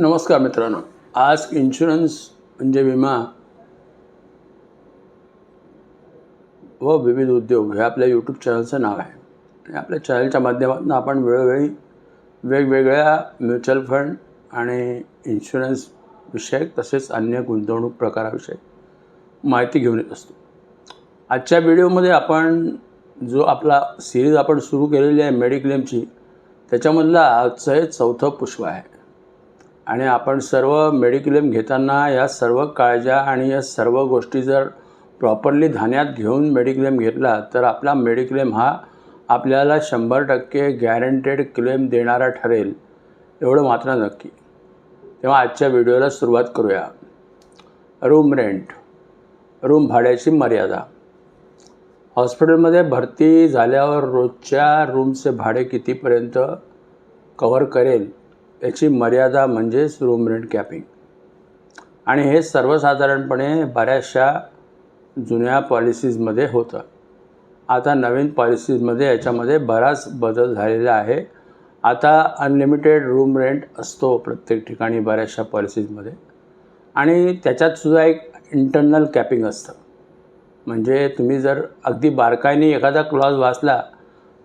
नमस्कार मित्रांनो. आज इन्शुरन्स म्हणजे विमा व विविध उद्योग हे आपल्या यूट्यूब चॅनलचं नाव आहे. आणि आपल्या चॅनलच्या माध्यमातून आपण वेळोवेळी वेगवेगळ्या म्युच्युअल फंड आणि इन्शुरन्स विषयक तसेच अन्य गुंतवणूक प्रकाराविषयी माहिती घेऊन येत असतो. आजच्या व्हिडिओमध्ये आपण जो आपला सिरीज आपण सुरू केलेली आहे मेडिक्लेमची त्याच्यामधला आजचं हे चौथं पुष्प आहे. आणि आपण सर्व मेडिक्लेम घेताना या सर्व काळज्या आणि या सर्व गोष्टी जर प्रॉपरली ध्यानात घेऊन मेडिक्लेम घेतला तर आपला मेडिक्लेम हा आपल्याला शंभर टक्के गॅरंटेड क्लेम देणारा ठरेल एवढं मात्र नक्की. तेव्हा आजच्या व्हिडिओला सुरुवात करूया. रूम रेंट रूम भाड्याची मर्यादा. हॉस्पिटलमध्ये भरती झाल्यावर रोजच्या रूमचे भाडे कितीपर्यंत कव्हर करेल? याची मर्यादा म्हणजेच रूम रेंट कॅपिंग आणि हे सर्वसाधारणपणे बऱ्याचशा जुन्या पॉलिसीजमध्ये होतं. आता नवीन पॉलिसीजमध्ये याच्यामध्ये बराच बदल झालेला आहे. आता अनलिमिटेड रूम रेंट असतो प्रत्येक ठिकाणी बऱ्याचशा पॉलिसीजमध्ये आणि त्याच्यातसुद्धा एक इंटरनल कॅपिंग असतं. म्हणजे तुम्ही जर अगदी बारकाईने एखादा क्लॉज वाचला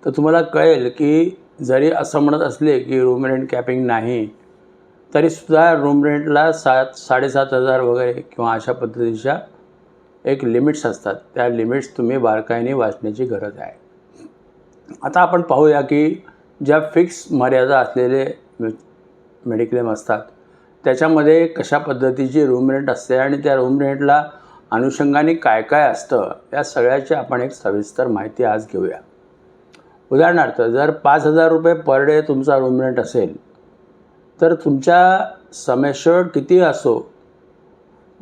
तर तुम्हाला कळेल की जरी असं म्हणत असले की रूम रेंट कॅपिंग नाही तरीसुद्धा रूम रेंटला सात साडेसात हजार वगैरे किंवा अशा पद्धतीच्या एक लिमिट्स असतात. त्या लिमिट्स तुम्ही बारकाईने वाचण्याची गरज आहे. आता आपण पाहूया की ज्या फिक्स मर्यादा असलेले मेडिक्लेम असतात त्याच्यामध्ये कशा पद्धतीची रूम रेंट असते आणि त्या रूम रेंटला अनुषंगाने काय काय असतं या सगळ्याची आपण एक सविस्तर माहिती आज घेऊया. उदाहरणार्थ जर पाच हजार रुपये पर डे तुमचा रूम रेंट असेल तर तुमच्या समेश्वर किती असो?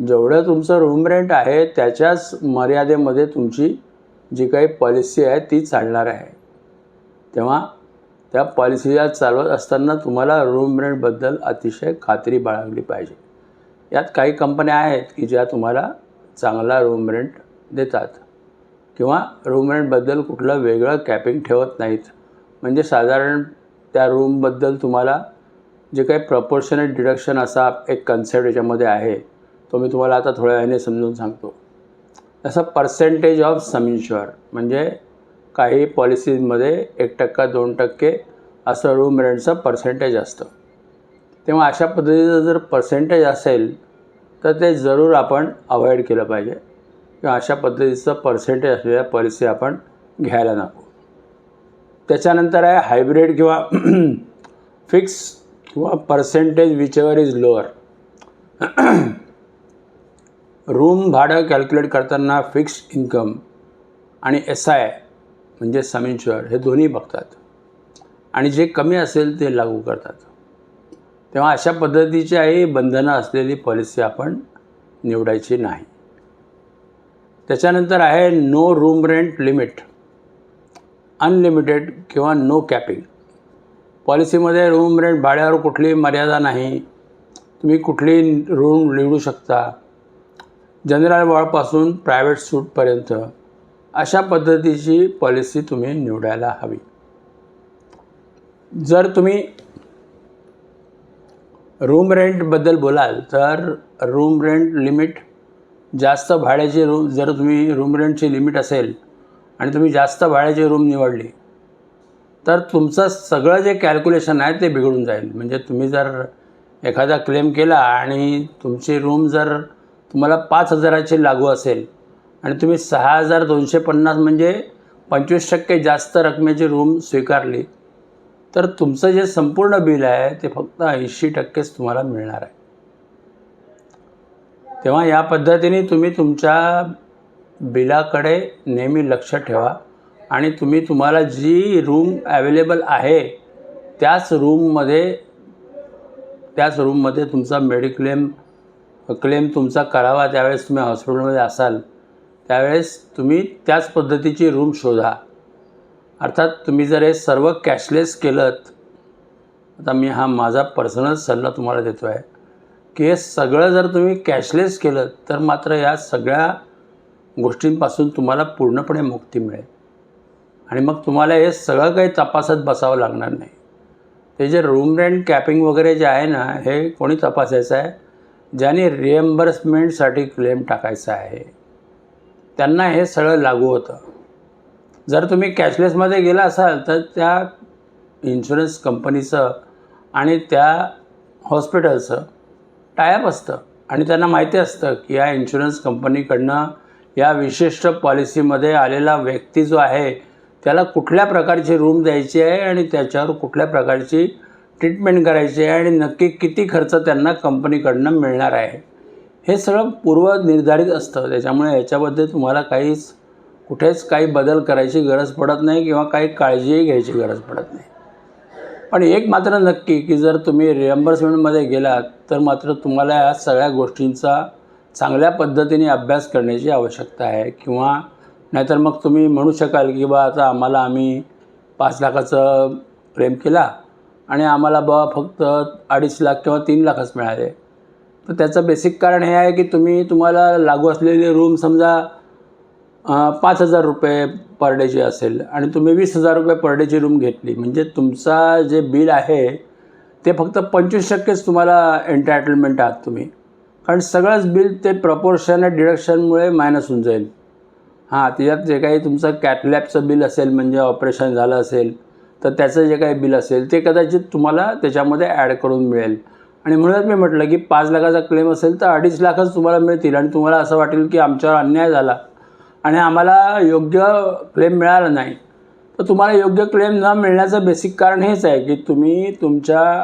जेवढं तुमचं रूम रेंट आहे त्याच्याच मर्यादेमध्ये तुमची जी काही पॉलिसी आहे ती चालणार आहे. तेव्हा त्या पॉलिसीला चालवत असताना तुम्हाला रूम रेंटबद्दल अतिशय खात्री बाळगली पाहिजे. यात काही कंपन्या आहेत की ज्या तुम्हाला चांगला रूम रेंट देतात. किंवा रूम रेंटबद्दल कुठलं वेगळं कॅपिंग ठेवत नाहीत. म्हणजे साधारण त्या रूमबद्दल तुम्हाला जे काही प्रपोर्शनेट डिडक्शन असा एक कन्सेप्ट याच्यामध्ये आहे तो मी तुम्हाला आता थोड्या वेळाने समजून सांगतो. जसं पर्सेंटेज ऑफ समिन्श्युअर म्हणजे काही पॉलिसीजमध्ये एक टक्का दोन टक्के असं रूम रेंटचं पर्सेंटेज असतं. तेव्हा अशा पद्धतीचं जर पर्सेंटेज असेल तर ते जरूर आपण अवॉइड केलं पाहिजे. किंवा अशा पद्धतीचं पर्सेंटेज असलेल्या पॉलिसी आपण घ्यायला नको. त्याच्यानंतर आहे हायब्रिड किंवा फिक्स किंवा percentage whichever is lower room भाडं कॅल्क्युलेट करताना फिक्स इन्कम आणि एस आय म्हणजे समिन्श्युअर हे दोन्ही बघतात. आणि जे कमी असेल ते लागू करतात. तेव्हा अशा पद्धतीची बंधनं असलेली पॉलिसी आपण निवडायची नाही. त्याच्यानंतर आहे no room rent limit unlimited किंवा नो कॅपिंग. पॉलिसीमध्ये रूम रेंट भाड्यावर कुठलीही मर्यादा नाही. तुम्ही कुठलीही रूम निवडू शकता. जनरल वॉर्डपासून प्रायव्हेट सूटपर्यंत अशा पद्धतीची पॉलिसी तुम्ही निवडायला हवी. जर तुम्ही रूम रेंटबद्दल बोलाल तर रूम रेंट लिमिट जास्त भाड्याचे रूम जर तुम्ही रूम रेंटची लिमिट असेल आणि तुम्ही जास्त भाड्याची रूम निवडली तर तुमचं सगळं जे कॅल्क्युलेशन आहे ते बिघडून जाईल. म्हणजे तुम्ही जर एखादा क्लेम केला आणि तुमची रूम जर तुम्हाला पाच हजाराची लागू असेल आणि तुम्ही सहा हजार दोनशे पन्नास म्हणजे पंचवीस टक्के जास्त रकमेची रूम स्वीकारली तर तुमचं जे संपूर्ण बिल आहे ते फक्त ऐंशी टक्केच तुम्हाला मिळणार आहे. तेव्हा या पद्धतीने तुम्ही तुमच्या बिलाकडे नेहमी लक्ष ठेवा आणि तुम्ही तुम्हाला जी रूम ॲवेलेबल आहे त्याच रूममध्ये त्याच रूममध्ये तुमचा मेडिक्लेम क्लेम तुमचा करावा. त्यावेळेस तुम्ही हॉस्पिटलमध्ये असाल त्यावेळेस तुम्ही त्याच पद्धतीची रूम शोधा. अर्थात तुम्ही जर हे सर्व कॅशलेस केलं आता मी हा माझा पर्सनल सल्ला तुम्हाला देतो आहे की हे सगळं जर तुम्ही कॅशलेस केलं तर मात्र या सगळ्या गोष्टींपासून तुम्हाला पूर्णपणे मुक्ती मिळेल. आणि मग तुम्हाला हे सगळं काही तपासत बसावं लागणार नाही. ते जे रूम रेंट कॅपिंग वगैरे जे आहे ना हे कोणी तपासायचं आहे? ज्याने रिएम्बर्समेंटसाठी क्लेम टाकायचा आहे. त्यांना हे सगळं लागू होतं. जर तुम्ही कॅशलेसमध्ये गेला असाल तर त्या इन्शुरन्स कंपनीचं आणि त्या हॉस्पिटलचं टायअप असतं. आणि त्यांना माहिती असतं की या इन्शुरन्स कंपनीकडनं या विशिष्ट पॉलिसीमध्ये आलेला व्यक्ती जो आहे त्याला कुठल्या प्रकारची रूम द्यायची आहे आणि त्याच्यावर कुठल्या प्रकारची ट्रीटमेंट करायची आहे आणि नक्की किती खर्च त्यांना कंपनीकडनं मिळणार आहे. हे सगळं पूर्व निर्धारित असतं. त्याच्यामुळे याच्याबद्दल तुम्हाला काहीच कुठेच काही बदल करायची गरज पडत नाही किंवा काही काळजीही घ्यायची गरज पडत नाही. पण एक मात्र नक्की की जर तुम्ही रिअम्बर्समेंटमध्ये गेलात तर मात्र तुम्हाला या सगळ्या गोष्टींचा चांगल्या पद्धतीने अभ्यास करण्याची आवश्यकता आहे. किंवा नाहीतर मग तुम्ही म्हणू शकाल की बा आता आम्हाला आम्ही पाच लाखाचं क्लेम केला आणि आम्हाला बा फक्त अडीच लाख किंवा तीन लाखच मिळाले. तर त्याचं बेसिक कारण हे आहे की तुम्ही तुम्हाला लागू असलेले रूम समजा पाच हजार रुपये पर डेची असेल आणि तुम्ही वीस हजार रुपये पर डेची रूम घेतली म्हणजे तुमचा जे बिल आहे ते फक्त पंचवीस टक्केच तुम्हाला एंटायटलमेंट आहात तुम्ही. कारण सगळंच बिल ते प्रपोर्शन डिडक्शनमुळे मायनस होऊन जाईल. हां त्याच्यात जे काही तुमचं कॅटलॅबचं बिल असेल म्हणजे ऑपरेशन झालं असेल तर त्याचं जे काही बिल असेल ते कदाचित तुम्हाला त्याच्यामध्ये ॲड करून मिळेल. आणि म्हणूनच मी म्हटलं की पाच लाखाचा क्लेम असेल तर अडीच लाखच तुम्हाला मिळतील. आणि तुम्हाला असं वाटेल की आमच्यावर अन्याय झाला. आणि आम्हाला योग्य क्लेम मिळाला नाही. तर तुम्हाला योग्य क्लेम न मिळण्याचं बेसिक कारण हेच आहे की तुम्ही तुमच्या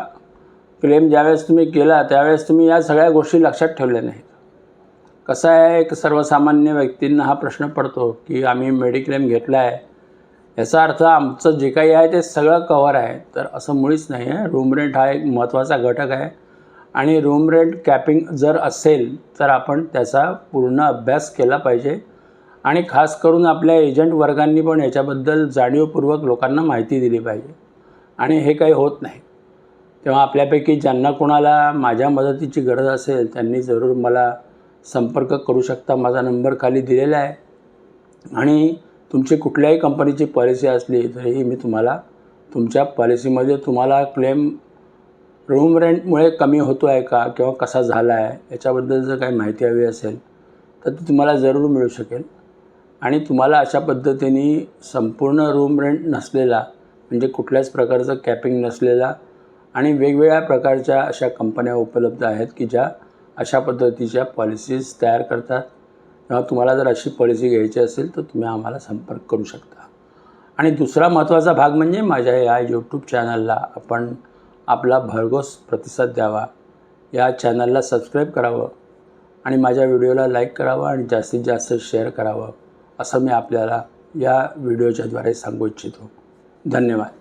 क्लेम ज्यावेळेस तुम्ही केला त्यावेळेस तुम्ही या सगळ्या गोष्टी लक्षात ठेवल्या नाहीत. कसं आहे एक सर्वसामान्य व्यक्तींना हा प्रश्न पडतो की आम्ही मेडिक्लेम घेतला आहे. याचा अर्थ आमचं जे काही आहे ते सगळं कव्हर आहे. तर असं मुळीच नाही आहे. रूम रेंट हा एक महत्त्वाचा घटक आहे. आणि रूम रेंट कॅपिंग जर असेल तर आपण त्याचा पूर्ण अभ्यास केला पाहिजे. आणि खास करून आपल्या एजंट वर्गांनी पण याच्याबद्दल जाणीवपूर्वक लोकांना माहिती दिली पाहिजे. आणि हे काही होत नाही. तेव्हा आपल्यापैकी ज्यांना कोणाला माझ्या मदतीची गरज असेल त्यांनी जरूर मला संपर्क करू शकता. माझा नंबर खाली दिलेला आहे. आणि तुमची कुठल्याही कंपनीची पॉलिसी असली तरीही मी तुम्हाला तुमच्या पॉलिसीमध्ये तुम्हाला क्लेम रूम रेंटमुळे कमी होतो आहे का किंवा कसा झाला आहे याच्याबद्दल जर काही माहिती हवी असेल तर ती तुम्हाला जरूर मिळू शकेल. आणि तुम्हाला अशा पद्धतीने संपूर्ण रूम रेंट नसलेला म्हणजे कुठल्याच प्रकारचं कॅपिंग नसलेला आणि वेगवेगळ्या प्रकारच्या अशा कंपन्या उपलब्ध आहेत की ज्या अशा पद्धतीच्या पॉलिसीज तयार करतात. तेव्हा तुम्हाला जर अशी पॉलिसी घ्यायची असेल तर तुम्ही आम्हाला संपर्क करू शकता. आणि दुसरा महत्त्वाचा भाग म्हणजे माझ्या या यूट्यूब चॅनलला आपण आपला भरघोस प्रतिसाद द्यावा. या चॅनलला सबस्क्राईब करावं आणि माझ्या व्हिडिओला लाईक करावं आणि जास्तीत जास्त शेअर करावं. असं मी आपल्याला या व्हिडिओच्याद्वारे सांगू इच्छितो. धन्यवाद.